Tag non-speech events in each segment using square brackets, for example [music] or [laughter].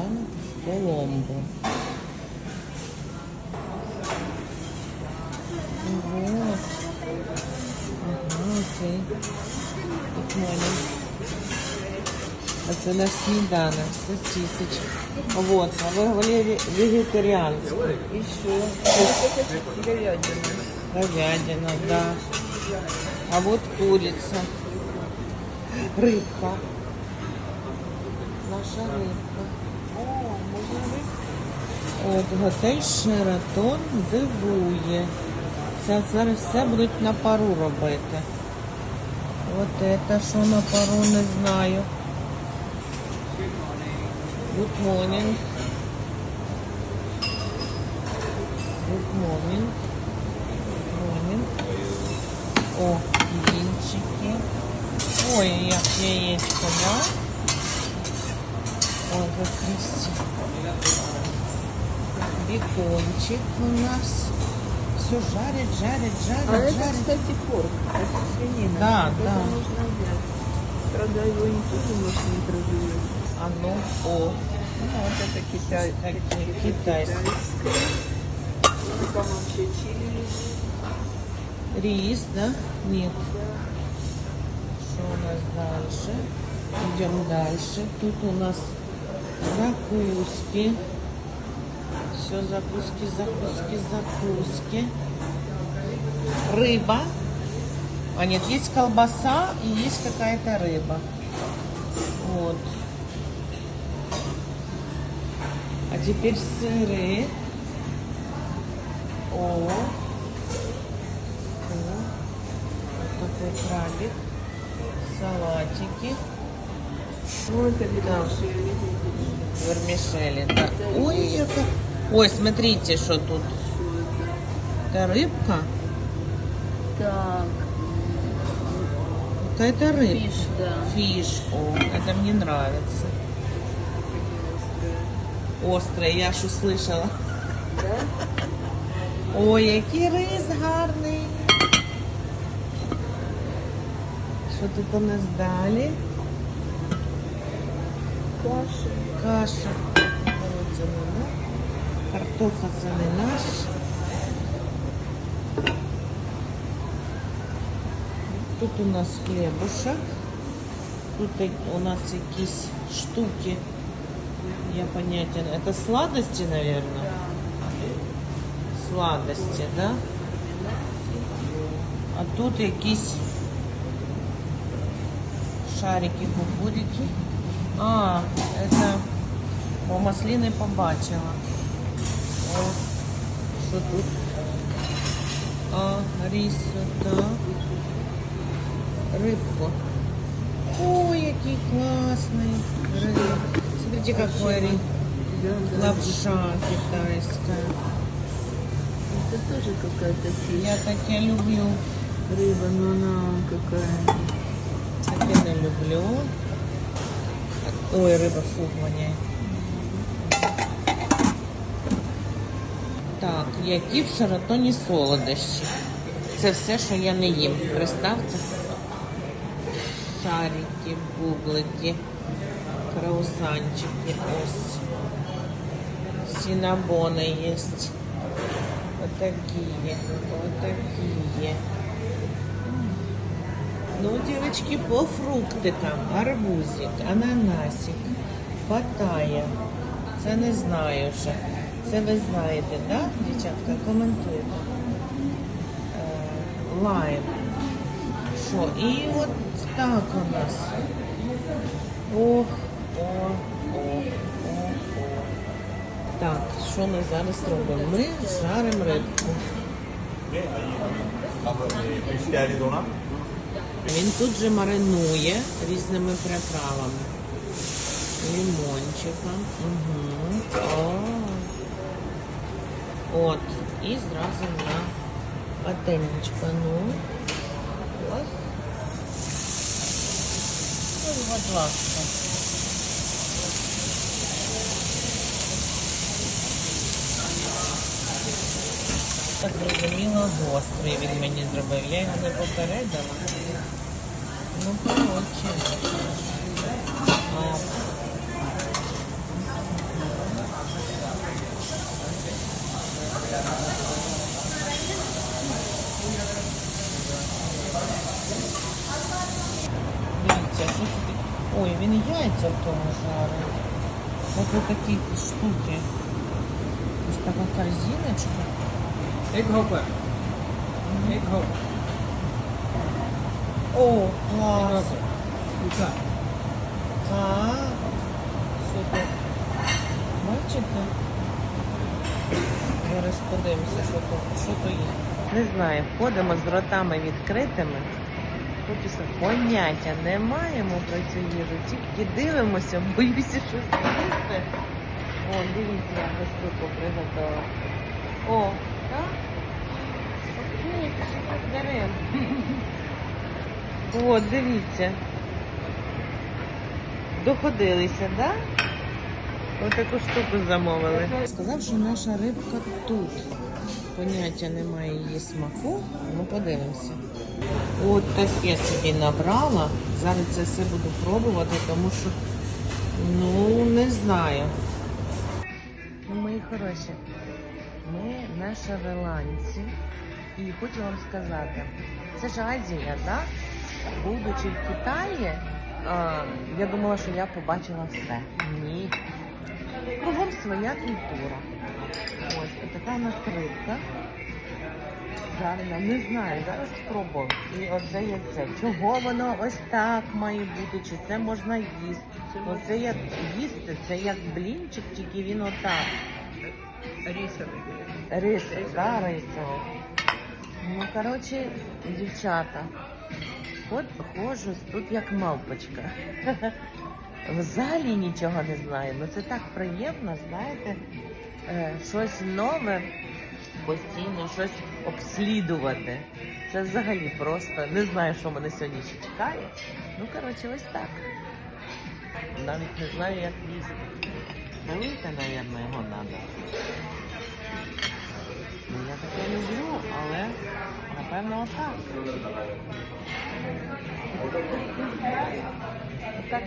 сніданок в Коломбо. Вот. Ага, окей. Тут маленький. А це наш сніданок, сосисочки. Вот, а ви говорили вегетаріанський. И что? Говядина. Говядина, да. А вот курица. Рыбка. Наша рыбка. Готель Шератон дивує. Це зараз все будуть на пару робити. От це що на пару не знаю. Good morning. Good morning. Good morning. О, блінчики. Ой, як яєчко, да? Как красиво. Бекончик у нас. Все жарит, жарит, А жарит, это, жарит. кстати, порк. Это свинина. Да, это да. можно взять. Правда, его никто не может не продает. А ну, о, Ну, вот это Китай. Китайское. Там вообще чили рис, да? Нет. Что у нас дальше? Идем дальше. Тут у нас закуски. Все закуски, закуски, закуски. Рыба. А нет, есть колбаса и есть какая-то рыба. Вот. А теперь сыры. О. О. Вот такой крабик. Салатики. Ну, это Да. вермишели. Вермишели. Да. Ой, это... Ой, смотрите, что тут. Это рыбка. Так, Какая-то рыбка. фиш, да. Фиш. О, это мне нравится. Острое, я ж услышала. Да? Ой, який рис гарний. Що тут у нас далі? Каша. Каша. Це не наш. Картоха це не наш. Тут у нас хлібушок. Тут у нас якісь штуки. Я поняття. не- Это сладости, наверное. Сладості, да? А тут якісь шарики, кукурики. А, это по маслины побачила. О, що тут? А, рис так. Рыбку. Ой, який классный! риб. Смотрите, какой рис. Лапша китайская. Это тоже какая-то фишка. Я так я люблю. Рыба, но она какая. Так я люблю. Ой, риба фу, воняє. Так, які в шаратоні солодощі. Це все, що я не їм. Представте. Шарики, бублики, краусанчики, ось. Синабоны есть. Вот такие, вот такие. Ну, девочки, по фруктикам. Арбузик, ананасик, паттайя. Це не знаю ще. Це ви знаєте, да, дівчатка? Коментуйте. Е, Лайм. Що? І от так у нас. Ох, о, о, о, о. Так, що ми зараз робимо? Ми жаримо рибку. Він тут же маринує різними приправами. Лимончиком. Угу. О. От. І зразу на пательничку. Ну. Ось. Ну, будь ласка. Так зрозуміло, гострий він мені зробив. Я його не попередила. Ну, короче. Ой, він яйця в тому жару. Ось такі штуки. Ось така корзиночка. Ек-гопер. Ек-гопер. Hopper. О, Egg клас. hopper. You. Так. Супер. Бачите? Зараз подивимося, що то, що то є. Не знаю, ходимо з ротами відкритими. Поняття не маємо про цю їжу. Тільки дивимося, боюся щось їсти. О, дивіться, я тут приготувала. О, так? Окей, що так беремо. О, дивіться. Доходилися, так? Да? Ось таку штуку замовили. Сказав, що наша рибка тут. Поняття немає її смаку. Ну, подивимося. От так я собі набрала. Зараз це все буду пробувати, тому що ну не знаю. Ну, мої хороші, ми на шавеланці. І хочу вам сказати, це ж Азія, так? Будучи в Китаї, я думала, що я побачила все. Ні. Кругом своя культура. Ось така у нас рибка. Не знаю, зараз спробую. І оце яйце. Чого воно ось так має бути? Чи це можна їсти? Оце як їсти, це як блінчик, тільки він отак. Рисовый. Рис, да, рисовий. Ну, коротше, дівчата, от ходжу тут як мавпочка. [laughs] В залі нічого не знаю. Ну це так приємно, знаєте, е, щось нове, постійно щось обслідувати. Це взагалі просто не знаю, що мене сьогодні ще чекає. Ну, коротше, ось так. Навіть не знаю, як їсти. Велике, мабуть, його треба. Ну, я таке люблю, але напевно. Отак.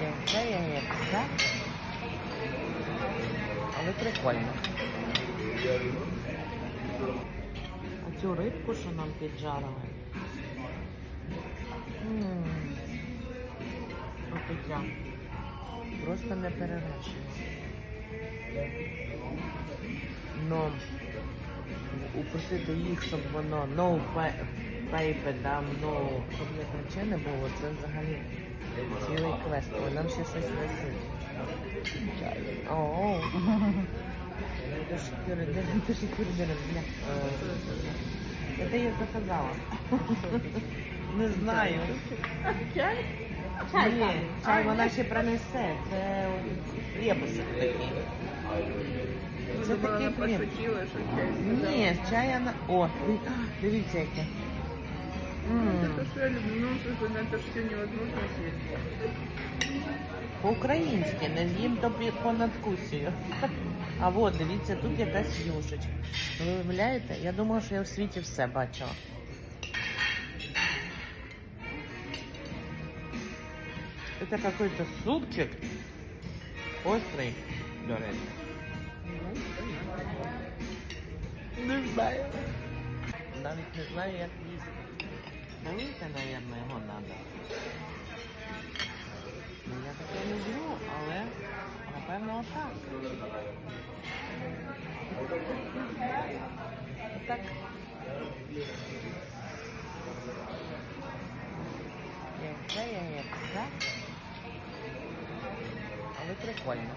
Яйце, яйце. Але прикольно. А цю рибку, що нам піджарили. М, Почуття. Просто не перевершено. Но упросити їх, щоб воно no paper, да, no, щоб не причини було, це взагалі цілий квест. Ой, нам ще щось несуть. О, Тушкіри, тушкіри, бля. Е, я заказала. Не знаю. Чай? Ні, чай вона ще принесе. Це хлібушек такий. Це Думала, такий она хліб. пошутила, что чай сказала. Ні, чай вона... О, диві- а, дивіться яке. М, Это то, что я люблю. Ну, слушай, на это все невозможно съесть. По-українськи, не з'їм то пі- по надкусію. [laughs] А от, дивіться, тут якась юшечка. Ви уявляєте? Я думала, що я в світі все бачила. Это какой-то супчик. Острий, до речі. Не знаю. Навіть не знаю, як їсти. Велике, мабуть, його треба. Ну, я таке люблю, але напевно отак. Отак. Яйце, яйце. Але прикольно.